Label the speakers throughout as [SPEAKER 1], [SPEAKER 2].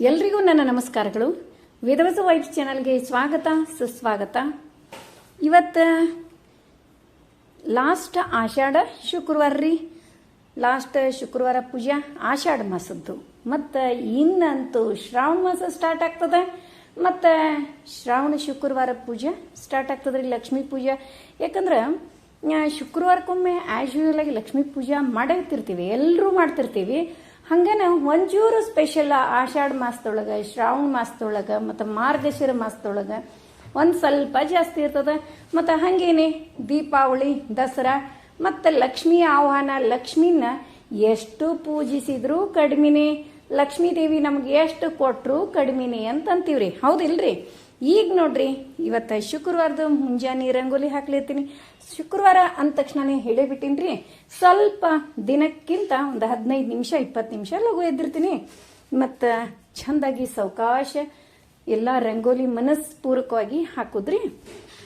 [SPEAKER 1] ಎಲ್ರಿಗೂ ನನ್ನ ನಮಸ್ಕಾರಗಳು. ವೇದವಸ ವೈಫ್ ಚಾನಲ್ಗೆ ಸ್ವಾಗತ, ಸುಸ್ವಾಗತ. ಇವತ್ತು ಲಾಸ್ಟ್ ಆಷಾಢ ಶುಕ್ರವಾರ ರೀ. ಲಾಸ್ಟ್ ಶುಕ್ರವಾರ ಪೂಜಾ ಆಷಾಢ ಮಾಸದ್ದು. ಮತ್ತು ಇನ್ನಂತೂ ಶ್ರಾವಣ ಮಾಸ ಸ್ಟಾರ್ಟ್ ಆಗ್ತದೆ. ಮತ್ತು ಶ್ರಾವಣ ಶುಕ್ರವಾರ ಪೂಜೆ ಸ್ಟಾರ್ಟ್ ಆಗ್ತದೆ ರೀ, ಲಕ್ಷ್ಮೀ ಪೂಜೆ. ಯಾಕಂದ್ರೆ ಶುಕ್ರವಾರಕ್ಕೊಮ್ಮೆ ಆ್ಯಸ್ ಆಗಿ ಲಕ್ಷ್ಮೀ ಪೂಜೆ ಮಾಡಿರ್ತಿರ್ತೀವಿ ಎಲ್ಲರೂ ಮಾಡ್ತಿರ್ತೀವಿ. ಹಂಗನ ಒಂಚೂರು ಸ್ಪೆಷಲ್ ಆಷಾಢ ಮಾಸದೊಳಗೆ, ಶ್ರಾವಣ ಮಾಸದೊಳಗೆ, ಮತ್ತು ಮಾರ್ಗಶಿರ ಮಾಸದೊಳಗೆ ಒಂದು ಸ್ವಲ್ಪ ಜಾಸ್ತಿ ಇರ್ತದೆ. ಮತ್ತು ಹಾಗೇನೆ, ದೀಪಾವಳಿ, ದಸರಾ, ಮತ್ತು ಲಕ್ಷ್ಮಿ ಆಹ್ವಾನ, ಲಕ್ಷ್ಮಿನ ಎಷ್ಟು ಪೂಜಿಸಿದ್ರು ಕಡಿಮೆನೇ. ಲಕ್ಷ್ಮೀ ದೇವಿ ನಮ್ಗೆ ಎಷ್ಟು ಕೊಟ್ರು ಕಡಿಮೆನೇ ಅಂತಂತೀವ್ರಿ. ಹೌದಿಲ್ರಿ? ಈಗ ನೋಡ್ರಿ, ಇವತ್ತು ಶುಕ್ರವಾರದ ಮುಂಜಾನೆ ರಂಗೋಲಿ ಹಾಕ್ಲಿರ್ತೀನಿ ಶುಕ್ರವಾರ ಅಂದ ತಕ್ಷಣನೇ ಹೇಳಿಬಿಟ್ಟಿನ್ರಿ, ಸ್ವಲ್ಪ ದಿನಕ್ಕಿಂತ ಒಂದು ಹದಿನೈದು ನಿಮಿಷ, ಇಪ್ಪತ್ತು ನಿಮಿಷ ಲಘು ಎದ್ದಿರ್ತೀನಿ. ಮತ್ತು ಚಂದಾಗಿ ಸಾವಕಾಶ, ಎಲ್ಲ ರಂಗೋಲಿ ಮನಸ್ಪೂರ್ವಕವಾಗಿ ಹಾಕುದ್ರಿ.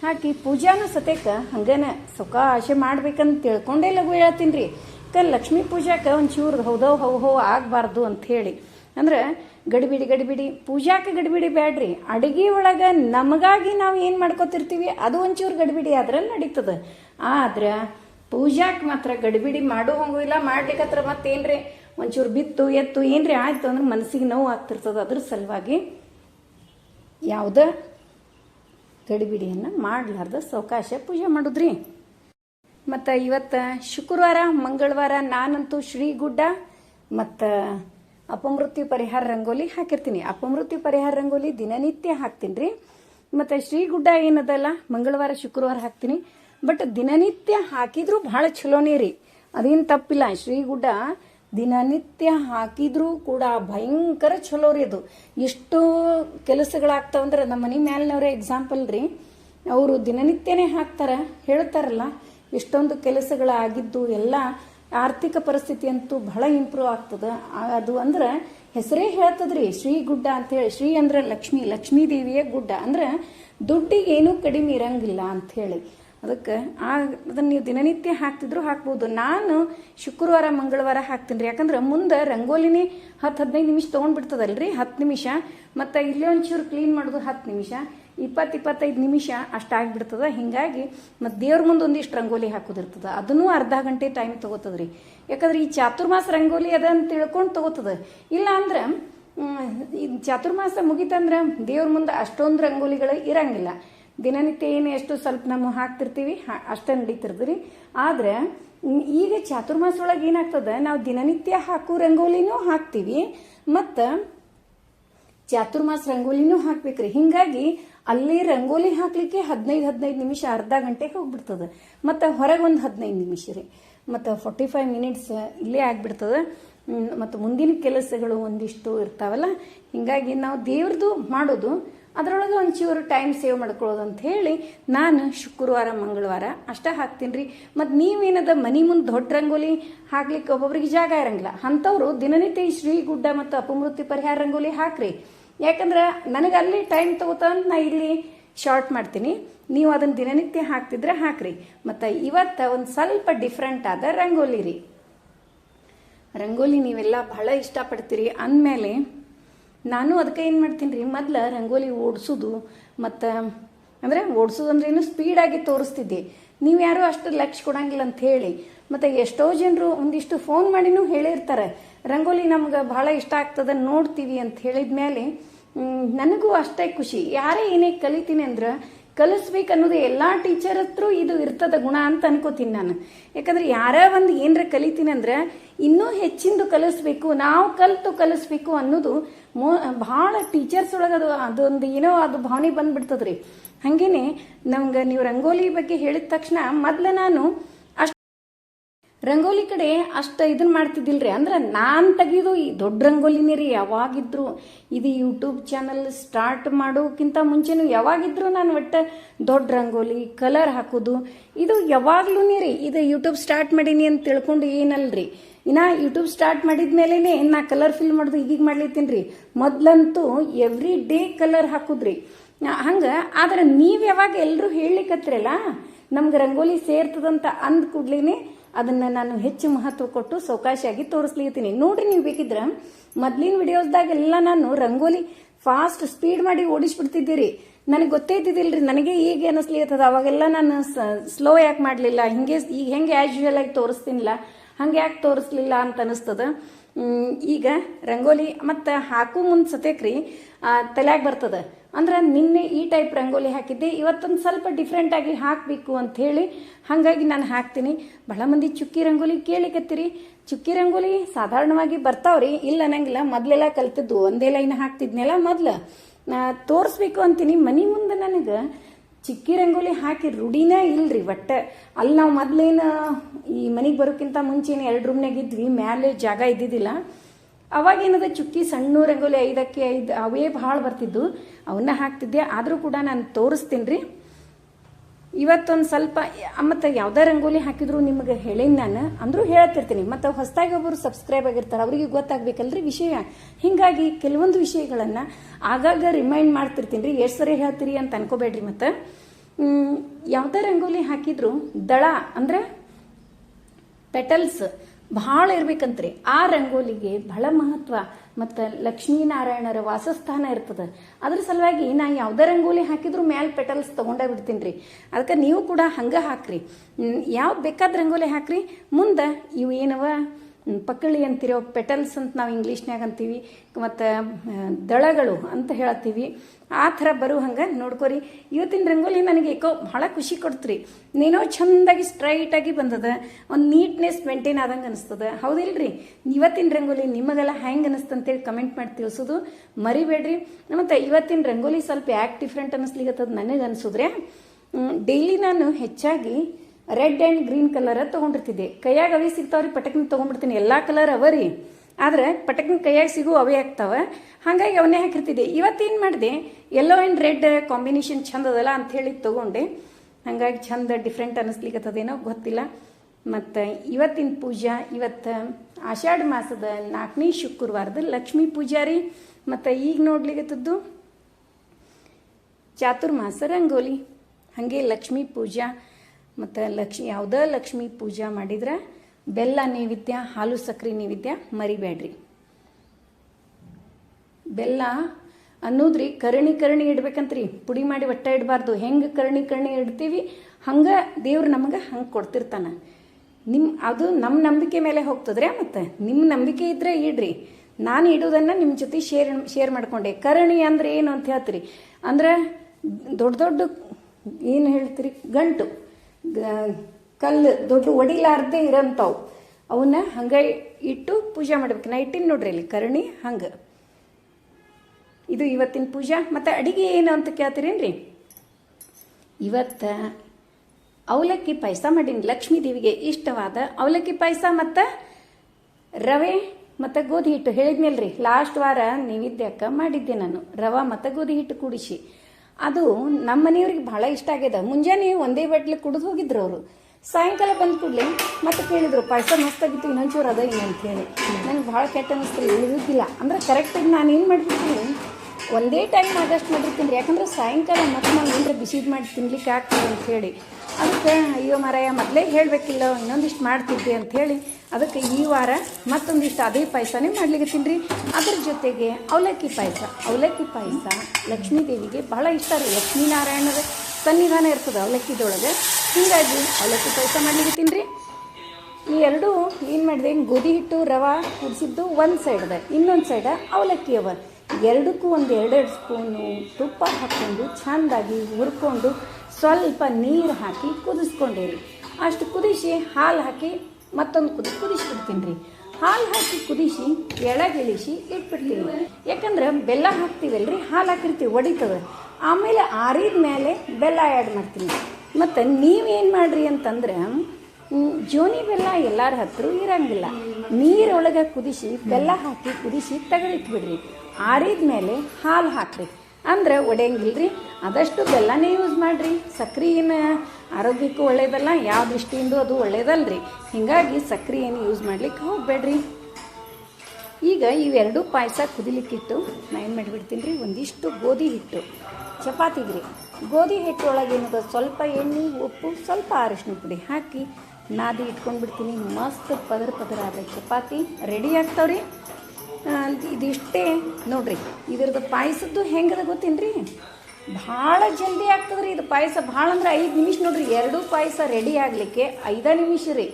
[SPEAKER 1] ಹಾಕಿ ಪೂಜಾನು ಸತೇಕ ಹಂಗನ ಸಾವಕಾಶ ಮಾಡ್ಬೇಕಂತ ತಿಳ್ಕೊಂಡೇ ಲಘು ಹೇಳತ್ತೀನಿ ರೀ ಕಲ್ ಲಕ್ಷ್ಮೀ ಪೂಜಾಕ ಒಂಚೂರು ಹೌದವ್ ಹೌ ಹೋ ಆಗಬಾರ್ದು ಅಂತ ಹೇಳಿ. ಅಂದ್ರೆ ಗಡಿಬಿಡಿ ಗಡಿಬಿಡಿ. ಪೂಜಾಕ ಗಡಿಬಿಡಿ ಬ್ಯಾಡ್ರಿ? ಅಡಿಗೆ ಒಳಗೆ ನಮಗಾಗಿ ನಾವು ಏನು ಮಾಡ್ಕೋತಿರ್ತೀವಿ, ಅದು ಒಂಚೂರು ಗಡಿಬಿಡಿ ಆದ್ರೆ ನಡೀತದೆ. ಆದ್ರೆ ಪೂಜಾಕ್ ಮಾತ್ರ ಗಡಿಬಿಡಿ ಮಾಡೋ ಹಂಗೂ ಇಲ್ಲ ಮಾಡ್ಲಿಕ್ಕತ್ರ ಮತ್ತೇನ್ರಿ? ಒಂಚೂರು ಬಿತ್ತು, ಎತ್ತು, ಏನ್ರಿ ಆಯ್ತು ಅಂದ್ರೆ ಮನಸ್ಸಿಗೆ ನೋವು ಆಗ್ತಿರ್ತದೆ ಅದ್ರ ಸಲುವಾಗಿ ಯಾವುದೇ ಗಡಿಬಿಡಿಯನ್ನು ಮಾಡ್ಲಾರ್ದ ಸಾವಕಾಶ ಪೂಜೆ ಮಾಡುದ್ರಿ. ಮತ್ತು ಇವತ್ತು ಶುಕ್ರವಾರ, ಮಂಗಳವಾರ ನಾನಂತೂ ಶ್ರೀ ಗುಡ್ಡ ಮತ್ತು ಅಪಮೃತ್ಯು ಪರಿಹಾರ ರಂಗೋಲಿ ಹಾಕಿರ್ತೀನಿ. ಅಪಮೃತ್ಯು ಪರಿಹಾರ ರಂಗೋಲಿ ದಿನನಿತ್ಯ ಹಾಕ್ತೀನಿ ರೀ ಮತ್ತು ಶ್ರೀಗುಡ್ಡ ಏನದಲ್ಲ? ಮಂಗಳವಾರ, ಶುಕ್ರವಾರ ಹಾಕ್ತೀನಿ. ಬಟ್ ದಿನನಿತ್ಯ ಹಾಕಿದ್ರು ಭಾಳ ಚಲೋನೇ ರೀ. ಅದೇನು ತಪ್ಪಿಲ್ಲ. ಶ್ರೀ ಗುಡ್ಡ ದಿನನಿತ್ಯ ಹಾಕಿದ್ರೂ ಕೂಡ ಭಯಂಕರ ಚಲೋ ರೀ ಅದು. ಎಷ್ಟು ಕೆಲಸಗಳಾಗ್ತಾವಂದ್ರೆ ನಮ್ಮ ಮನೆ ಮ್ಯಾಲಿನವ್ರೆ ಎಕ್ಸಾಂಪಲ್ ರೀ. ಅವರು ದಿನನಿತ್ಯನೇ ಹಾಕ್ತಾರ. ಹೇಳ್ತಾರಲ್ಲ, ಎಷ್ಟೊಂದು ಕೆಲಸಗಳಾಗಿದ್ದು ಎಲ್ಲ ಆರ್ಥಿಕ ಪರಿಸ್ಥಿತಿ ಅಂತೂ ಬಹಳ ಇಂಪ್ರೂವ್ ಆಗ್ತದೆ. ಅದು ಅಂದ್ರೆ ಹೆಸರೇ ಹೇಳ್ತದ್ರಿ, ಶ್ರೀ ಗುಡ್ಡ ಅಂತ ಹೇಳಿ. ಶ್ರೀ ಅಂದ್ರೆ ಲಕ್ಷ್ಮಿ, ಲಕ್ಷ್ಮೀ ದೇವಿಯ ಗುಡ್ಡ. ಅಂದ್ರೆ ದುಡ್ಡಿಗೆ ಏನೂ ಕಡಿಮೆ ಇರಂಗಿಲ್ಲ ಅಂತ ಹೇಳಿ. ಅದಕ್ಕೆ ಆ, ಅದನ್ನ ನೀವು ದಿನನಿತ್ಯ ಹಾಕ್ತಿದ್ರು ಹಾಕ್ಬೋದು. ನಾನು ಶುಕ್ರವಾರ, ಮಂಗಳವಾರ ಹಾಕ್ತೀನಿ ರೀ. ಯಾಕಂದ್ರೆ ಮುಂದೆ ರಂಗೋಲಿನೇ ಹತ್ತು ಹದಿನೈದು ನಿಮಿಷ ತೊಗೊಂಡ್ಬಿಡ್ತದಲ್ರಿ? ಹತ್ತು ನಿಮಿಷ. ಮತ್ತು ಇಲ್ಲೇ ಒಂಚೂರು ಕ್ಲೀನ್ ಮಾಡೋದು ಹತ್ತು ನಿಮಿಷ. ಇಪ್ಪತ್ತು ಇಪ್ಪತ್ತೈದು ನಿಮಿಷ ಅಷ್ಟಾಗ್ಬಿಡ್ತದ. ಹಿಂಗಾಗಿ ಮತ್ತು ದೇವ್ರ ಮುಂದೆ ಒಂದಿಷ್ಟು ರಂಗೋಲಿ ಹಾಕೋದಿರ್ತದ. ಅದನ್ನು ಅರ್ಧ ಗಂಟೆ ಟೈಮ್ ತೊಗೋತದ್ರಿ. ಯಾಕಂದ್ರೆ ಈ ಚಾತುರ್ಮಾಸ ರಂಗೋಲಿ ಅದ ಅಂತ ತಿಳ್ಕೊಂಡು ತೊಗೋತದ. ಇಲ್ಲ ಅಂದ್ರೆ ಚಾತುರ್ಮಾಸ ಮುಗಿತಂದ್ರೆ ದೇವ್ರ ಮುಂದೆ ಅಷ್ಟೊಂದು ರಂಗೋಲಿಗಳು ಇರಂಗಿಲ್ಲ. ದಿನನಿತ್ಯ ಏನು ಎಷ್ಟು ಸ್ವಲ್ಪ ನಾವು ಹಾಕ್ತಿರ್ತೀವಿ ಅಷ್ಟೇ ನಡೀತಿರ್ತೀರಿ ಆದ್ರೆ ಈಗ ಚಾತುರ್ಮಾಸ ಒಳಗೆ ಏನಾಗ್ತದ, ನಾವು ದಿನನಿತ್ಯ ಹಾಕು ರಂಗೋಲಿನೂ ಹಾಕ್ತೀವಿ. ಮತ್ತು ಚಾತುರ್ಮಾಸ ರಂಗೋಲಿನೂ ಹಾಕ್ಬೇಕ್ರಿ. ಹಿಂಗಾಗಿ ಅಲ್ಲಿ ರಂಗೋಲಿ ಹಾಕ್ಲಿಕ್ಕೆ ಹದಿನೈದು ಹದಿನೈದು ನಿಮಿಷ ಅರ್ಧ ಗಂಟೆಗೆ ಹೋಗ್ಬಿಡ್ತದೆ. ಮತ್ತು ಹೊರಗೆ ಒಂದು ಹದಿನೈದು ನಿಮಿಷ ರೀ. ಮತ್ತು ಫೋರ್ಟಿ ಫೈವ್ ಮಿನಿಟ್ಸ್ ಇಲ್ಲೇ ಆಗ್ಬಿಡ್ತದೆ. ಮತ್ತು ಮುಂದಿನ ಕೆಲಸಗಳು ಒಂದಿಷ್ಟು ಇರ್ತಾವಲ್ಲ. ಹಿಂಗಾಗಿ ನಾವು ದೇವ್ರದ್ದು ಮಾಡೋದು, ಅದರೊಳಗೆ ಒಂಚೂರು ಟೈಮ್ ಸೇವ್ ಮಾಡ್ಕೊಳ್ಳೋದು ಅಂತ ಹೇಳಿ ನಾನು ಶುಕ್ರವಾರ, ಮಂಗಳವಾರ ಅಷ್ಟೇ ಹಾಕ್ತೀನಿ ರೀ. ಮತ್ತು ನೀವೇನದ ಮನೆ ಮುಂದೆ ದೊಡ್ಡ ರಂಗೋಲಿ ಹಾಕ್ಲಿಕ್ಕೆ ಒಬ್ಬೊಬ್ರಿಗೆ ಜಾಗ ಇರಂಗಿಲ್ಲ. ಅಂಥವ್ರು ದಿನನಿತ್ಯ ಶ್ರೀ ಗುಡ್ಡ ಮತ್ತು ಅಪಮೃತ್ಯು ಪರಿಹಾರ ರಂಗೋಲಿ ಹಾಕ್ರಿ. ಯಾಕಂದ್ರೆ ನನಗೆ ಅಲ್ಲಿ ಟೈಮ್ ತಗೋತ ಅಂತ ನಾ ಇಲ್ಲಿ ಶಾರ್ಟ್ ಮಾಡ್ತೀನಿ. ನೀವು ಅದನ್ನು ದಿನನಿತ್ಯ ಹಾಕ್ತಿದ್ರೆ ಹಾಕ್ರಿ. ಮತ್ತು ಇವತ್ತು ಒಂದು ಸ್ವಲ್ಪ ಡಿಫ್ರೆಂಟ್ ಆದ ರಂಗೋಲಿ ರೀ. ರಂಗೋಲಿ ನೀವೆಲ್ಲ ಬಹಳ ಇಷ್ಟಪಡ್ತೀರಿ. ಅಂದಮೇಲೆ ನಾನು ಅದಕ್ಕೆ ಏನು ಮಾಡ್ತೀನಿ ರೀ, ಮೊದ್ಲು ರಂಗೋಲಿ ಓಡಿಸೋದು. ಮತ್ತು ಅಂದರೆ ಓಡಿಸೋದು ಅಂದ್ರೆ ಏನು ಸ್ಪೀಡಾಗಿ ತೋರಿಸ್ತಿದ್ದೆ. ನೀವು ಯಾರು ಅಷ್ಟು ಲಕ್ಷ ಕೊಡಂಗಿಲ್ಲ ಅಂತ ಹೇಳಿ. ಮತ್ತು ಎಷ್ಟೋ ಜನರು ಒಂದಿಷ್ಟು ಫೋನ್ ಮಾಡಿನೂ ಹೇಳಿರ್ತಾರೆ, ರಂಗೋಲಿ ನಮ್ಗೆ ಬಹಳ ಇಷ್ಟ ಆಗ್ತದೆ, ನೋಡ್ತೀವಿ ಅಂತ ಹೇಳಿದ ಮೇಲೆ ನನಗೂ ಅಷ್ಟೇ ಖುಷಿ. ಯಾರೇ ಏನೇ ಕಲಿತೀನಿ ಅಂದ್ರೆ ಕಲಿಸ್ಬೇಕು ಅನ್ನೋದು ಎಲ್ಲಾ ಟೀಚರ್ ಹತ್ರ ಇದು ಇರ್ತದ ಗುಣ ಅಂತ ಅನ್ಕೋತೀನಿ ನಾನು. ಯಾಕಂದ್ರೆ ಯಾರೇ ಒಂದು ಏನರ ಕಲಿತೀನಿ ಅಂದ್ರೆ ಇನ್ನೂ ಹೆಚ್ಚಿಂದು ಕಲಿಸ್ಬೇಕು, ನಾವು ಕಲಿತು ಕಲಿಸ್ಬೇಕು ಅನ್ನೋದು ಮೋ, ಭಾಳ ಟೀಚರ್ಸ್ ಒಳಗೆ ಅದು, ಅದೊಂದು ಏನೋ ಅದು ಭಾವನೆ ಬಂದ್ಬಿಡ್ತದ್ರಿ. ಹಾಗೇನೆ ನಮ್ಗೆ ನೀವು ರಂಗೋಲಿ ಬಗ್ಗೆ ಹೇಳಿದ ತಕ್ಷಣ ಮೊದ್ಲು ನಾನು ರಂಗೋಲಿ ಕಡೆ ಅಷ್ಟು ಇದನ್ನ ಮಾಡ್ತಿದ್ದಿಲ್ರಿ? ಅಂದ್ರೆ ನಾನು ತೆಗೆದು ಈ ದೊಡ್ಡ ರಂಗೋಲಿನೇ ರೀ ಯಾವಾಗಿದ್ರು. ಇದು ಯೂಟ್ಯೂಬ್ ಚಾನಲ್ ಸ್ಟಾರ್ಟ್ ಮಾಡೋಕ್ಕಿಂತ ಮುಂಚೆನೂ ಯಾವಾಗಿದ್ರು ನಾನು ಒಟ್ಟು ದೊಡ್ಡ ರಂಗೋಲಿ ಕಲರ್ ಹಾಕೋದು. ಇದು ಯಾವಾಗ್ಲೂ ರೀ, ಇದು ಯೂಟ್ಯೂಬ್ ಸ್ಟಾರ್ಟ್ ಮಾಡೀನಿ ಅಂತ ತಿಳ್ಕೊಂಡು ಏನಲ್ರಿ? ಇನ್ನ ಯೂಟ್ಯೂಬ್ ಸ್ಟಾರ್ಟ್ ಮಾಡಿದ ಮೇಲೇನೆ ನಾ ಕಲರ್ ಫಿಲ್ ಮಾಡೋದು ಈಗೀಗ ಮಾಡ್ಲಿತ್ತೀನಿ ರೀ. ಮೊದ್ಲಂತೂ ಎವ್ರಿ ಡೇ ಕಲರ್ ಹಾಕುದ್ರಿ. ಹಂಗೆ, ಆದ್ರೆ ನೀವು ಯಾವಾಗ ಎಲ್ಲರೂ ಹೇಳಲಿಕ್ಕತ್ರಲ್ಲ ನಮ್ಗೆ ರಂಗೋಲಿ ಸೇರ್ತದಂತ ಅಂದ ಕೂಡ್ಲೇನೆ ಅದನ್ನ ನಾನು ಹೆಚ್ಚು ಮಹತ್ವ ಕೊಟ್ಟು ಸೌಕಾಶಿಯಾಗಿ ತೋರಿಸ್ಲಿತ್ತೀನಿ ನೋಡ್ರಿ ನೀವು ಬೇಕಿದ್ರ ಮೊದ್ಲಿನ ವಿಡಿಯೋಸ್ದಾಗೆಲ್ಲ ನಾನು ರಂಗೋಲಿ ಫಾಸ್ಟ್ ಸ್ಪೀಡ್ ಮಾಡಿ ಓಡಿಸ್ಬಿಡ್ತಿದ್ದೀರಿ. ನನಗೆ ಗೊತ್ತೇ ಇದ್ದಿದ್ದಿಲ್ರಿ, ನನಗೆ ಈಗ ಅನಿಸ್ಲಿತ್ತದ ಅವಾಗೆಲ್ಲ ನಾನು ಸ್ಲೋ ಯಾಕೆ ಮಾಡಲಿಲ್ಲ, ಹಿಂಗೆ ಈಗ ಹೆಂಗೆ ಆ್ಯಸ್ ಆಗಿ ತೋರಿಸ್ತೀನಿಲ್ಲ, ಹಂಗೆ ಯಾಕೆ ತೋರಿಸ್ಲಿಲ್ಲ ಅಂತ ಅನಿಸ್ತದ. ಈಗ ರಂಗೋಲಿ ಮತ್ತು ಹಾಕು ಮುಂದೆ ಸತೇಕ್ರಿ ತಲೆಯಾಗ ಬರ್ತದ. ಅಂದ್ರೆ ನಿನ್ನೆ ಈ ಟೈಪ್ ರಂಗೋಲಿ ಹಾಕಿದ್ದೆ. ಇವತ್ತೊಂದು ಸ್ವಲ್ಪ ಡಿಫ್ರೆಂಟ್ ಆಗಿ ಹಾಕಬೇಕು ಅಂತ ಹೇಳಿ ಹಾಗಾಗಿ ನಾನು ಹಾಕ್ತೀನಿ. ಬಹಳ ಮಂದಿ ಚುಕ್ಕಿ ರಂಗೋಲಿ ಕೇಳಿಕತ್ತೀರಿ. ಚುಕ್ಕಿ ರಂಗೋಲಿ ಸಾಧಾರಣವಾಗಿ ಬರ್ತಾವ್ರಿ. ಇಲ್ಲ ಅನ್ನಂಗಿಲ್ಲ. ಮೊದ್ಲೆಲ್ಲ ಕಲ್ತಿದ್ದು ಒಂದೇ ಲೈನ್ ಹಾಕ್ತಿದ್ನೆಲ್ಲ ಮೊದ್ಲು. ತೋರಿಸ್ಬೇಕು ಅಂತೀನಿ ಮನಿ ಮುಂದೆ ನನಗೆ. ಚಿಕ್ಕಿ ರಂಗೋಲಿ ಹಾಕಿ ರೂಢಿನೇ ಇಲ್ರಿ ಒಟ್ಟ. ಅಲ್ಲಿ ನಾವು ಮೊದ್ಲೇನು ಈ ಮನೆಗೆ ಬರೋಕ್ಕಿಂತ ಮುಂಚೆನೇ ಎರಡು ರೂಮ್ನಾಗ ಇದ್ವಿ. ಮ್ಯಾಲೆ ಜಾಗ ಇದ್ದಿದ್ದಿಲ್ಲ. ಅವಾಗ ಏನದ ಚುಕ್ಕಿ ಸಣ್ಣ ರಂಗೋಲಿ ಐದಕ್ಕೆ ಐದು ಅವೇ ಭಾಳ ಬರ್ತಿದ್ದು ಅವನ್ನ ಹಾಕ್ತಿದ್ದೆ. ಆದರೂ ಕೂಡ ನಾನು ತೋರಿಸ್ತೀನಿ ರೀ ಇವತ್ತೊಂದು ಸ್ವಲ್ಪ ಮತ್ತು ಯಾವುದೇ ರಂಗೋಲಿ ಹಾಕಿದ್ರು ನಿಮಗೆ ಹೇಳೀನಿ ನಾನು. ಅಂದರೂ ಹೇಳ್ತಿರ್ತೀನಿ ಮತ್ತು ಹೊಸದಾಗಿ ಒಬ್ಬರು ಸಬ್ಸ್ಕ್ರೈಬ್ ಆಗಿರ್ತಾರೆ, ಅವರಿಗೆ ಗೊತ್ತಾಗ್ಬೇಕಲ್ರಿ ವಿಷಯ. ಹೀಗಾಗಿ ಕೆಲವೊಂದು ವಿಷಯಗಳನ್ನು ಆಗಾಗ ರಿಮೈಂಡ್ ಮಾಡ್ತಿರ್ತೀನಿ ರೀ ಎಷ್ಟು ಸರಿ ಹೇಳ್ತೀರಿ ಅಂತ ಅನ್ಕೋಬೇಡ್ರಿ ಮತ್ತು. ಯಾವುದೇ ರಂಗೋಲಿ ಹಾಕಿದ್ರು ದಳ ಅಂದ್ರೆ ಪೆಟಲ್ಸ್ ಭಾಳ ಇರ್ಬೇಕಂತ್ರಿ. ಆ ರಂಗೋಲಿಗೆ ಬಹಳ ಮಹತ್ವ ಮತ್ತು ಲಕ್ಷ್ಮೀನಾರಾಯಣರ ವಾಸಸ್ಥಾನ ಇರ್ತದೆ. ಅದ್ರ ಸಲುವಾಗಿ ನಾ ಯಾವುದೇ ರಂಗೋಲಿ ಹಾಕಿದ್ರು ಮ್ಯಾಲ್ ಪೆಟಲ್ಸ್ ತಗೊಂಡೇ ಬಿಡ್ತೀನಿ ರೀ ಅದಕ್ಕೆ ನೀವು ಕೂಡ ಹಂಗೆ ಹಾಕ್ರಿ. ಯಾವ ಬೇಕಾದ ರಂಗೋಲಿ ಹಾಕ್ರಿ? ಮುಂದೆ ಇವು ಏನವ? ಪಕ್ಕಳಿ ಅಂತಿರೋ, ಪೆಟಲ್ಸ್ ಅಂತ ನಾವು ಇಂಗ್ಲೀಷ್ನಾಗ ಅಂತೀವಿ, ಮತ್ತು ದಳಗಳು ಅಂತ ಹೇಳ್ತೀವಿ. ಆ ಥರ ಬರೋ ಹಂಗೆ ನೋಡ್ಕೊರಿ. ಇವತ್ತಿನ ರಂಗೋಲಿ ನನಗೆ ಏಕೋ ಭಾಳ ಖುಷಿ ಕೊಡ್ತ್ರಿ. ನೀನೋ ಚಂದಾಗಿ ಸ್ಟ್ರೈಟಾಗಿ ಬಂದದ. ಒಂದು ನೀಟ್ನೆಸ್ ಮೇಂಟೈನ್ ಆದಂಗೆ ಅನಿಸ್ತದ. ಹೌದಿಲ್ರಿ? ಇವತ್ತಿನ ರಂಗೋಲಿ ನಿಮಗೆಲ್ಲ ಹ್ಯಾಂಗೆ ಅನಿಸ್ತು ಅಂತೇಳಿ ಕಮೆಂಟ್ ಮಾಡಿ ತಿಳಿಸೋದು ಮರಿಬೇಡ್ರಿ. ಮತ್ತು ಇವತ್ತಿನ ರಂಗೋಲಿ ಸ್ವಲ್ಪ ಯಾಕೆ ಡಿಫ್ರೆಂಟ್ ಅನ್ನಿಸ್ಲಿಕ್ಕೆ ನನಗೆ ಅನಿಸಿದ್ರೆ ಡೈಲಿ ನಾನು ಹೆಚ್ಚಾಗಿ ರೆಡ್ ಆ್ಯಂಡ್ ಗ್ರೀನ್ ಕಲರ ತೊಗೊಂಡಿರ್ತಿದ್ದೆ. ಕೈಯಾಗ ಅವೇ ಸಿಗ್ತಾವ್ರಿ, ಪಟಕ್ನ ತೊಗೊಂಡ್ಬಿಡ್ತೀನಿ. ಎಲ್ಲ ಕಲರ್ ಅವ ರೀ ಆದ್ರೆ ಪಟಕ್ನ ಕೈಯಾಗ ಸಿಗು, ಅವೇ ಆಗ್ತಾವೆ. ಹಾಗಾಗಿ ಅವನ್ನೇ ಹಾಕಿರ್ತಿದ್ದೆ. ಇವತ್ತೇನು ಮಾಡಿದೆ? ಯೆಲ್ಲೋ ಆ್ಯಂಡ್ ರೆಡ್ ಕಾಂಬಿನೇಷನ್ ಚಂದ ಅದಲ್ಲ ಅಂತ ಹೇಳಿ ತೊಗೊಂಡೆ. ಹಾಗಾಗಿ ಚಂದ ಡಿಫ್ರೆಂಟ್ ಅನ್ನಿಸ್ಲಿಕ್ಕತ್ತದೇನೋ ಗೊತ್ತಿಲ್ಲ. ಮತ್ತು ಇವತ್ತಿನ ಪೂಜಾ, ಇವತ್ತು ಆಷಾಢ ಮಾಸದ ನಾಲ್ಕನೇ ಶುಕ್ರವಾರದ ಲಕ್ಷ್ಮೀ ಪೂಜಾರಿ ಮತ್ತು ಈಗ ನೋಡ್ಲಿಕ್ಕತ್ತದ್ದು ಚಾತುರ್ಮಾಸ ರಂಗೋಲಿ. ಹಾಗೆ ಲಕ್ಷ್ಮೀ ಪೂಜಾ ಮತ್ತು ಲಕ್ಷ್ಮಿ, ಯಾವುದೇ ಲಕ್ಷ್ಮಿ ಪೂಜೆ ಮಾಡಿದ್ರೆ ಬೆಲ್ಲ ನೈವೇದ್ಯ, ಹಾಲು ಸಕ್ಕರೆ ನೈವೇದ್ಯ ಮರಿಬೇಡ್ರಿ. ಬೆಲ್ಲ ಅನ್ನೋದ್ರಿ, ಕರಣಿ ಕರಣಿ ಇಡ್ಬೇಕಂತ್ರಿ. ಪುಡಿ ಮಾಡಿ ಒಟ್ಟ ಇಡಬಾರ್ದು. ಹೆಂಗೆ ಕರಣಿ ಕರಣಿ ಇಡ್ತೀವಿ, ಹಂಗೆ ದೇವ್ರು ನಮಗೆ ಹಂಗೆ ಕೊಡ್ತಿರ್ತಾನೆ. ನಿಮ್ಮ ಅದು ನಮ್ಮ ನಂಬಿಕೆ ಮೇಲೆ ಹೋಗ್ತದ್ರಿ ಮತ್ತು? ನಿಮ್ಮ ನಂಬಿಕೆ ಇದ್ರೆ ಇಡ್ರಿ. ನಾನು ಇಡೋದನ್ನು ನಿಮ್ಮ ಜೊತೆ ಶೇರ್ ಶೇರ್ ಮಾಡ್ಕೊಂಡೆ. ಕರಣಿ ಅಂದ್ರೆ ಏನು ಅಂತ ಹೇಳ್ತೀರಿ? ಅಂದ್ರೆ ದೊಡ್ಡ ದೊಡ್ಡ ಏನು ಹೇಳ್ತೀರಿ? ಗಂಟು. ಕಲ್ಲು, ದೊಡ್ಡ ಒಡಿಲಾರ್ದೆ ಇರೋಂಥವು ಅವನ್ನ ಹಂಗೆ ಇಟ್ಟು ಪೂಜೆ ಮಾಡ್ಬೇಕು. ನೈಟಿನ್ ನೋಡ್ರಿ ಇಲ್ಲಿ, ಕರಣಿ, ಹಂಗೆ. ಇದು ಇವತ್ತಿನ ಪೂಜಾ. ಮತ್ತು ಅಡಿಗೆ ಏನು ಅಂತ ಕೇಳ್ತೀರೇನ್ರಿ? ಇವತ್ತು ಅವಲಕ್ಕಿ ಪಾಯಸ ಮಾಡೀನಿ. ಲಕ್ಷ್ಮೀ ದೇವಿಗೆ ಇಷ್ಟವಾದ ಅವಲಕ್ಕಿ ಪಾಯಸ ಮತ್ತು ರವೆ ಮತ್ತು ಗೋಧಿ ಹಿಟ್ಟು ಹೇಳಿದ್ಮೇಲ್ರಿ, ಲಾಸ್ಟ್ ವಾರ ನೈವೇದ್ಯಕ್ಕೆ ಮಾಡಿದ್ದೆ ನಾನು. ರವೆ ಮತ್ತು ಗೋಧಿ ಹಿಟ್ಟು ಕೂಡಿಸಿ. ಅದು ನಮ್ಮ ಮನೆಯವ್ರಿಗೆ ಬಹಳ ಇಷ್ಟ ಆಗ್ಯದ. ಮುಂಜಾನೆ ಒಂದೇ ಬಟ್ಲಿ ಕುಡಿದು ಹೋಗಿದ್ರು ಅವರು. ಸಾಯಂಕಾಲ ಬಂದ ಕೂಡಲೇ ಮತ್ತೆ ಕೇಳಿದ್ರು, ಪಾಯಸ ಮಸ್ತಾಗಿತ್ತು ಇನ್ನೊಂಚೂರು ಅದ ಹೇಳಿ. ನಂಗೆ ಭಾಳ ಕೆಟ್ಟ ಅನಿಸ್ತು ಉಳಿದಿದ್ದಿಲ್ಲ ಅಂದ್ರೆ ಕರೆಕ್ಟಾಗಿ ನಾನು ಏನು ಮಾಡಿಬಿಡ್ತೀನಿ ಒಂದೇ ಟೈಮ್ ಆದಷ್ಟು ಮಾಡಿರ್ತೀನಿ ಯಾಕಂದ್ರೆ ಸಾಯಂಕಾಲ ಮತ್ತೆ ನಾವು ಏನಾರ ಬಿಸಿದು ಮಾಡಿ ತಿನ್ಲಿಕ್ಕೆ ಆಗ್ತದೆ ಅಂತ ಹೇಳಿ. ಅದಕ್ಕೆ ಅಯ್ಯೋ ಮಾರಾಯ, ಮೊದಲೇ ಹೇಳಬೇಕಿಲ್ಲ, ಇನ್ನೊಂದಿಷ್ಟು ಮಾಡ್ತಿದ್ದೆ ಅಂತ ಹೇಳಿ ಅದಕ್ಕೆ ಈ ವಾರ ಮತ್ತೊಂದಿಷ್ಟು ಅದೇ ಪಾಯಸನೇ ಮಾಡ್ಲಿಕ್ಕೆ ರೀ ಅದ್ರ ಜೊತೆಗೆ ಅವಲಕ್ಕಿ ಪಾಯಸ. ಅವಲಕ್ಕಿ ಪಾಯಸ ಲಕ್ಷ್ಮೀ ದೇವಿಗೆ ಬಹಳ ಇಷ್ಟ ರೀ. ಲಕ್ಷ್ಮೀನಾರಾಯಣದ ಸನ್ನಿಧಾನ ಇರ್ತದೆ ಅವಲಕ್ಕಿದೊಳಗೆ. ಹೀಗಾಗಿ ಅವಲಕ್ಕಿ ಪಾಯಸ ಮಾಡ್ಲಿಕ್ಕೆ ರೀ ಈ ಎರಡು ಏನು ಮಾಡಿದೆ ಗೋಧಿ ಹಿಟ್ಟು, ರವೆ ಕುಡಿಸಿದ್ದು ಒಂದು ಸೈಡ್ದ ಇನ್ನೊಂದು ಸೈಡ ಅವಲಕ್ಕಿ ಅವ. ಎರಡಕ್ಕೂ ಒಂದು ಎರಡೆರಡು ಸ್ಪೂನು ತುಪ್ಪ ಹಾಕ್ಕೊಂಡು ಚೆಂದಾಗಿ ಹುರ್ಕೊಂಡು ಸ್ವಲ್ಪ ನೀರು ಹಾಕಿ ಕುದಿಸ್ಕೊಂಡಿರಿ. ಅಷ್ಟು ಕುದಿಸಿ ಹಾಲು ಹಾಕಿ ಮತ್ತೊಂದು ಕುದಿ ಕುದಿಸ್ಬಿಡ್ತೀನಿ ರೀ ಹಾಲು ಹಾಕಿ ಕುದಿಸಿ ಎಳಗಿಳಿಸಿ ಇಟ್ಬಿಡ್ತೀನಿ ಯಾಕಂದ್ರೆ ಬೆಲ್ಲ ಹಾಕ್ತೀವಲ್ರಿ, ಹಾಲು ಹಾಕಿರ್ತೀವಿ, ಒಡಿತದೆ. ಆಮೇಲೆ ಆರಿದ ಮೇಲೆ ಬೆಲ್ಲ ಆ್ಯಡ್ ಮಾಡ್ತೀನಿ. ಮತ್ತು ನೀವೇನು ಮಾಡಿರಿ ಅಂತಂದ್ರೆ ಜೋನಿ ಬೆಲ್ಲ ಎಲ್ಲರ ಹತ್ರ ಇರಂಗಿಲ್ಲ. ನೀರೊಳಗೆ ಕುದಿಸಿ, ಬೆಲ್ಲ ಹಾಕಿ ಕುದಿಸಿ ತೆಗೆದಿಟ್ಬಿಡ್ರಿ ಆರಿದ ಮೇಲೆ ಹಾಲು ಹಾಕ್ರಿ. ಅಂದ್ರೆ ಒಡೆಯಂಗಿಲ್ರಿ. ಆದಷ್ಟು ಬೆಲ್ಲನೇ ಯೂಸ್ ಮಾಡಿರಿ. ಸಕ್ರೆ ಏನು ಆರೋಗ್ಯಕ್ಕೂ ಒಳ್ಳೆಯದಲ್ಲ ಯಾವ ದೃಷ್ಟಿಯಿಂದ ಅದು ಒಳ್ಳೇದಲ್ರಿ. ಹೀಗಾಗಿ ಸಕ್ರೆ ಏನು ಯೂಸ್ ಮಾಡ್ಲಿಕ್ಕೆ ಹೋಗಬೇಡ್ರಿ. ಈಗ ಇವೆರಡು ಪಾಯಸ ಕುದಿಲಿಕ್ಕಿಟ್ಟು, ನಾ ಏನು ಮಾಡಿಬಿಡ್ತೀನಿ ರೀ ಒಂದಿಷ್ಟು ಗೋಧಿ ಹಿಟ್ಟು. ಚಪಾತಿಗೆ ರೀ ಗೋಧಿ ಹಿಟ್ಟೊಳಗೆ ಏನಿದೆ, ಸ್ವಲ್ಪ ಎಣ್ಣೆ, ಉಪ್ಪು, ಸ್ವಲ್ಪ ಅರಿಶಿನ ಪುಡಿ ಹಾಕಿ ನಾದಿ ಇಟ್ಕೊಂಡು ಬಿಡ್ತೀನಿ ಮಸ್ತ್ ಪದರ ಪದರ ಆದ ಚಪಾತಿ ರೆಡಿ ಆಗ್ತಾವ್ರಿ. ಇದಿಷ್ಟೇ ನೋಡ್ರಿ, ಇದ್ರದ್ದು ಪಾಯಸದ್ದು ಹೆಂಗದ ಗೊತ್ತೇನ್ರಿ? ಭಾಳ ಜಲ್ದಿ ಆಗ್ತದ್ರಿ ಇದು ಪಾಯಸ. ಭಾಳ ಅಂದ್ರೆ ಐದು ನಿಮಿಷ ನೋಡ್ರಿ, ಎರಡೂ ಪಾಯಸ ರೆಡಿ ಆಗಲಿಕ್ಕೆ ಐದು ನಿಮಿಷ ರೀ.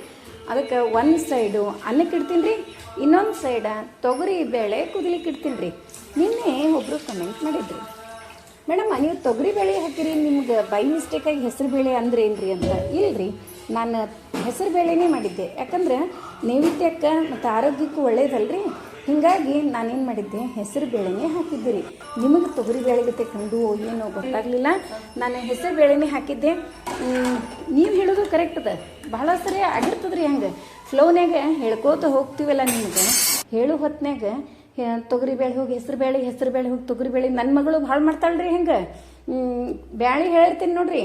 [SPEAKER 1] ಅದಕ್ಕೆ ಒಂದು ಸೈಡು ಅನ್ನಕ್ಕೆ ಇಡ್ತೀನಿ ರೀ ಇನ್ನೊಂದು ಸೈಡ ತೊಗರಿ ಬೇಳೆ ಕುದಿಲಿಕ್ಕೆ ಇಡ್ತೀನಿ ರೀ ನಿನ್ನೆ ಒಬ್ಬರು ಕಮೆಂಟ್ ಮಾಡಿದ್ರಿ. ಮೇಡಮ್, ನೀವು ತೊಗರಿ ಬೇಳೆ ಹಾಕಿರಿ, ನಿಮ್ಗೆ ಬೈ ಮಿಸ್ಟೇಕಾಗಿ ಹೆಸರು ಬೇಳೆ ಅಂದ್ರೆ ಏನ್ರಿ ಅಂತ. ಇಲ್ರಿ, ನಾನು ಹೆಸರು ಬೇಳೆನೇ ಮಾಡಿದ್ದೆ. ಯಾಕಂದ್ರೆ ನೈವೇದ್ಯಕ್ಕೆ ಮತ್ತು ಆರೋಗ್ಯಕ್ಕೂ ಒಳ್ಳೇದಲ್ರಿ. ಹೀಗಾಗಿ ನಾನೇನು ಮಾಡಿದ್ದೆ, ಹೆಸರು ಬೇಳೆನೇ ಹಾಕಿದ್ದೆ ರೀ. ನಿಮಗೆ ತೊಗರಿ ಬೇಳೆ ಜೊತೆ ಕಂಡು ಏನೋ ಗೊತ್ತಾಗಲಿಲ್ಲ. ನಾನು ಹೆಸರು ಬೇಳೆನೇ ಹಾಕಿದ್ದೆ. ನೀವು ಹೇಳೋದು ಕರೆಕ್ಟ್ ಅದ. ಭಾಳ ಸರಿ ಆಗಿರ್ತದ್ರಿ ಹಂಗೆ. ಫ್ಲೋನ್ಯಾಗ ಹೇಳ್ಕೋತ ಹೋಗ್ತೀವಲ್ಲ ನಿಮ್ಗೆ. ಹೇಳು ಹೊತ್ನ್ಯಾಗ ತೊಗರಿ ಬೇಳೆ ಹೋಗಿ ಹೆಸರು ಬೇಳೆ ಹೆಸರು ಬೇಳೆ ಹೋಗಿ ತೊಗರಿ ಬೇಳೆ. ನನ್ನ ಮಗಳು ಭಾಳ ಮಾಡ್ತಾಳ್ರಿ ಹೆಂಗೆ. ಬ್ಯಾಳಿ ಹೇಳಿರ್ತೀನಿ ನೋಡ್ರಿ.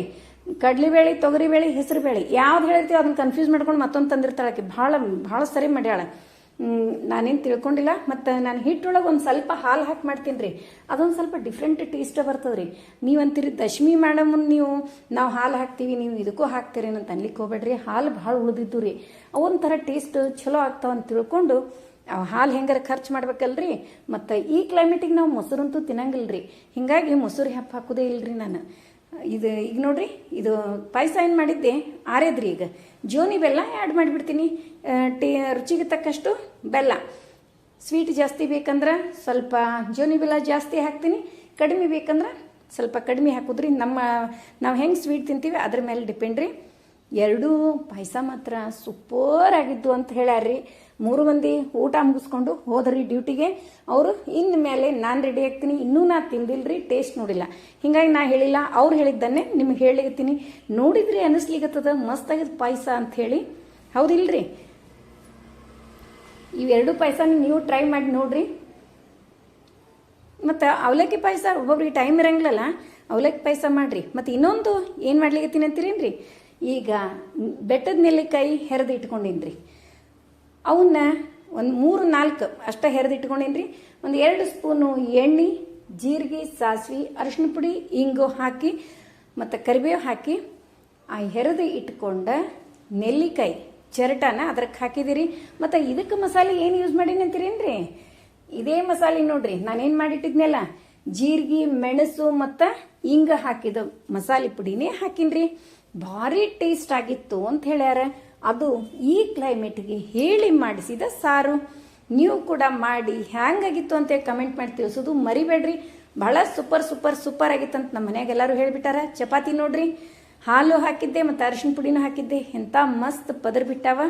[SPEAKER 1] ಕಡ್ಲಿ ಬೇಳೆ, ತೊಗರಿ ಬೇಳೆ, ಹೆಸರು ಬೇಳೆ. ಯಾವ್ದು ಹೇಳಿರ್ತೀವಿ ಅದನ್ನ ಕನ್ಫ್ಯೂಸ್ ಮಾಡ್ಕೊಂಡು ಮತ್ತೊಂದು ತಂದಿರ್ತಾಳೆ ಭಾಳ ಭಾಳ ಸರಿ ಮಾಡ್ಯಾಳ. ನಾನೇನು ತಿಳ್ಕೊಂಡಿಲ್ಲ, ಮತ್ತು ನಾನು ಹಿಟ್ಟೊಳಗೆ ಒಂದು ಸ್ವಲ್ಪ ಹಾಲು ಹಾಕಿ ಮಾಡ್ತೀನಿ ರೀ. ಅದೊಂದು ಸ್ವಲ್ಪ ಡಿಫ್ರೆಂಟ್ ಟೇಸ್ಟ್ ಬರ್ತದೆ ರೀ ನೀವು ಅಂತೀರಿ ದಶಮಿ ಮೇಡಮ್ ನೀವು ನಾವು ಹಾಲು ಹಾಕ್ತೀವಿ, ನೀವು ಇದಕ್ಕೂ ಹಾಕ್ತೀರಿ ಅಂತ ಅನ್ಲಿಕ್ಕೆ ಹೋಗ್ಬೇಡ್ರಿ. ಹಾಲು ಭಾಳ ಉಳಿದಿದ್ದು ರೀ. ಅವೊಂಥರ ಟೇಸ್ಟ್ ಚಲೋ ಆಗ್ತಾವ ಅಂತ ತಿಳ್ಕೊಂಡು ಹಾಲು ಹೆಂಗಾರ ಖರ್ಚು ಮಾಡ್ಬೇಕಲ್ರಿ? ಮತ್ತು ಈ ಕ್ಲೈಮೇಟಿಗೆ ನಾವು ಮೊಸರಂತೂ ರೀ ಹೀಗಾಗಿ ಮೊಸರು ಹೆಪ್ಪ ಹಾಕೋದೇ ಇಲ್ರಿ ನಾನು. ಇದು, ಈಗ ನೋಡ್ರಿ, ಇದು ಪಾಯಸ ಏನು ಮಾಡಿದ್ದೆ? ಆರೇದ್ರಿ ಈಗ. ಜೋನಿ ಬೆಲ್ಲ ಆ್ಯಡ್ ಮಾಡಿಬಿಡ್ತೀನಿ. ಟೇ, ರುಚಿಗೆ ತಕ್ಕಷ್ಟು ಬೆಲ್ಲ. ಸ್ವೀಟ್ ಜಾಸ್ತಿ ಬೇಕಂದ್ರೆ ಸ್ವಲ್ಪ ಜೋನಿ ಬೆಲ್ಲ ಜಾಸ್ತಿ ಹಾಕ್ತೀನಿ. ಕಡಿಮೆ ಬೇಕಂದ್ರೆ ಸ್ವಲ್ಪ ಕಡಿಮೆ ಹಾಕೋದ್ರಿ. ನಮ್ಮ, ನಾವು ಹೆಂಗೆ ಸ್ವೀಟ್ ತಿಂತೀವಿ ಅದ್ರ ಮೇಲೆ ಡಿಪೆಂಡ್ ರೀ. ಎರಡೂ ಪಾಯಸ ಮಾತ್ರ ಸೂಪರ್ ಆಗಿದ್ದು ಅಂತ ಹೇಳ್ಯಾರ್ರಿ. ಮೂರು ಮಂದಿ ಊಟ ಮುಗಿಸ್ಕೊಂಡು ಹೋದ್ರಿ ಡ್ಯೂಟಿಗೆ. ಅವರು ಇನ್ನು ಮೇಲೆ ನಾನು ರೆಡಿ ಆಗ್ತೀನಿ. ಇನ್ನೂ ನಾ ತಿಂದಿಲ್ರಿ ಟೇಸ್ಟ್ ನೋಡಿಲ್ಲ. ಹಿಂಗಾಗಿ ನಾ ಹೇಳಿಲ್ಲ. ಅವ್ರು ಹೇಳಿದ್ದನ್ನೇ ನಿಮ್ಗೆ ಹೇಳಿಗತ್ತೀನಿ ನೋಡಿದ್ರಿ ಅನ್ನಿಸ್ಲಿಗತ್ತದ ಮಸ್ತಾಗಿದ್ ಪಾಯಸ ಅಂತ ಹೇಳಿ. ಹೌದಿಲ್ರಿ? ಇವೆರಡು ಪಾಯಸ ನೀವು ಟ್ರೈ ಮಾಡಿ ನೋಡ್ರಿ. ಮತ್ತು ಅವಲಕ್ಕಿ ಪಾಯಸ ಒಬ್ಬೊಬ್ರಿಗೆ ಟೈಮ್ ಇರಂಗಿಲ್ಲಲ್ಲ, ಅವಲಕ್ಕಿ ಪಾಯಸ ಮಾಡ್ರಿ. ಮತ್ತು ಇನ್ನೊಂದು ಏನು ಮಾಡ್ಲಿಕತ್ತೀನಿ ಅಂತೀರೇನ್ರಿ? ಈಗ ಬೆಟ್ಟದ ನೆಲ್ಲಿಕಾಯಿ ಹೆರೆದು ಇಟ್ಕೊಂಡಿನ್ರಿ. ಅವನ್ನ ಒಂದು ಮೂರು ನಾಲ್ಕು ಅಷ್ಟ ಇಟ್ಕೊಂಡಿನ್ರಿ? ಒಂದು ಎರಡು ಸ್ಪೂನು ಎಣ್ಣೆ, ಜೀರಿಗೆ, ಸಾಸಿವೆ, ಅರಿಶಿನ ಪುಡಿ, ಇಂಗು ಹಾಕಿ ಮತ್ತು ಕರಿಬೇವು ಹಾಕಿ ಆ ಹೆರೆದು ಇಟ್ಕೊಂಡ ನೆಲ್ಲಿಕಾಯಿ ಚರಟನ ಅದ್ರಕ್ಕೆ ಹಾಕಿದಿರಿ. ಮತ್ತು ಇದಕ್ಕೆ ಮಸಾಲೆ ಏನು ಯೂಸ್ ಮಾಡೀನಿ ಅಂತೀರೇನ್ರಿ? ಇದೇ ಮಸಾಲೆ ನೋಡ್ರಿ, ನಾನೇನು ಮಾಡಿಟ್ಟಿದ್ನಲ್ಲ, ಜೀರಿಗೆ, ಮೆಣಸು ಮತ್ತು ಇಂಗ ಹಾಕಿದ ಮಸಾಲೆ ಪುಡಿನೇ ಹಾಕಿನ್ರಿ. ಭಾರಿ ಟೇಸ್ಟ್ ಆಗಿತ್ತು ಅಂತ ಹೇಳ್ಯಾರ. ಅದು ಈ ಕ್ಲೈಮೇಟ್ಗೆ ಹೇಳಿ ಮಾಡಿಸಿದ ಸಾರು. ನೀವು ಕೂಡ ಮಾಡಿ. ಹ್ಯಾಂಗಾಗಿತ್ತು ಅಂತ ಕಮೆಂಟ್ ಮಾಡಿ ತಿಳಿಸೋದು ಮರಿಬೇಡ್ರಿ. ಬಹಳ ಸೂಪರ್ ಸೂಪರ್ ಸೂಪರ್ ಆಗಿತ್ತಂತ ನಮ್ಮ ಮನೆಯಾಗ ಎಲ್ಲರೂ ಹೇಳಿಬಿಟ್ಟಾರ. ಚಪಾತಿ ನೋಡ್ರಿ. ಹಾಲು ಹಾಕಿದ್ದೆ ಮತ್ತು ಅರಿಶಿನ ಪುಡಿನೂ ಹಾಕಿದ್ದೆ. ಎಂಥ ಮಸ್ತ್ ಪದರ್ ಬಿಟ್ಟಾವ.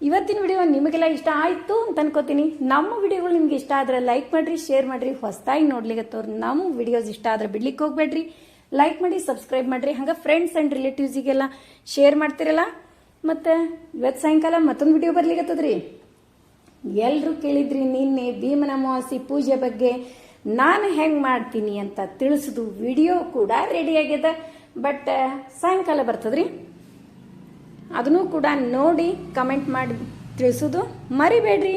[SPEAKER 1] ಇವತ್ತಿನ ವಿಡಿಯೋ ನಿಮಗೆಲ್ಲ ಇಷ್ಟ ಆಯಿತು ಅಂತ ಅನ್ಕೋತೀನಿ. ನಮ್ಮ ವಿಡಿಯೋಗಳು ನಿಮ್ಗೆ ಇಷ್ಟ ಆದ್ರೆ ಲೈಕ್ ಮಾಡಿರಿ, ಶೇರ್ ಮಾಡಿರಿ, ಹೊಸದಾಗಿ ನೋಡ್ಲಿಕ್ಕತ್ತವ್ರು ನಮ್ಮ ವಿಡಿಯೋಸ್ ಇಷ್ಟ ಆದ್ರೆ ಬಿಡ್ಲಿಕ್ಕೆ ಹೋಗ್ಬೇಡ್ರಿ. ಲೈಕ್ ಮಾಡಿ, ಸಬ್ಸ್ಕ್ರೈಬ್ ಮಾಡಿರಿ. ಹಂಗೆ ಫ್ರೆಂಡ್ಸ್ ಆ್ಯಂಡ್ ರಿಲೇಟಿವ್ಸಿಗೆಲ್ಲ ಶೇರ್ ಮಾಡ್ತಿರಲ್ಲ. ಮತ್ತು ಇವತ್ತು ಸಾಯಂಕಾಲ ಮತ್ತೊಂದು ವಿಡಿಯೋ ಬರ್ಲಿಕ್ಕತ್ತದ್ರಿ ಎಲ್ಲರೂ ಕೇಳಿದ್ರಿ, ನಿನ್ನೆ ಭೀಮನ ಅಮಾವಾಸ್ಯೆ ಪೂಜೆ ಬಗ್ಗೆ ನಾನು ಹೆಂಗೆ ಮಾಡ್ತೀನಿ ಅಂತ ತಿಳಿಸಿದು ವಿಡಿಯೋ ಕೂಡ ರೆಡಿ ಆಗ್ಯದ. ಬಟ್ ಸಾಯಂಕಾಲ ಬರ್ತದ್ರಿ. ಅದನ್ನು ಕೂಡ ನೋಡಿ ಕಮೆಂಟ್ ಮಾಡಿ ತಿಳಿಸೋದು ಮರಿಬೇಡ್ರಿ.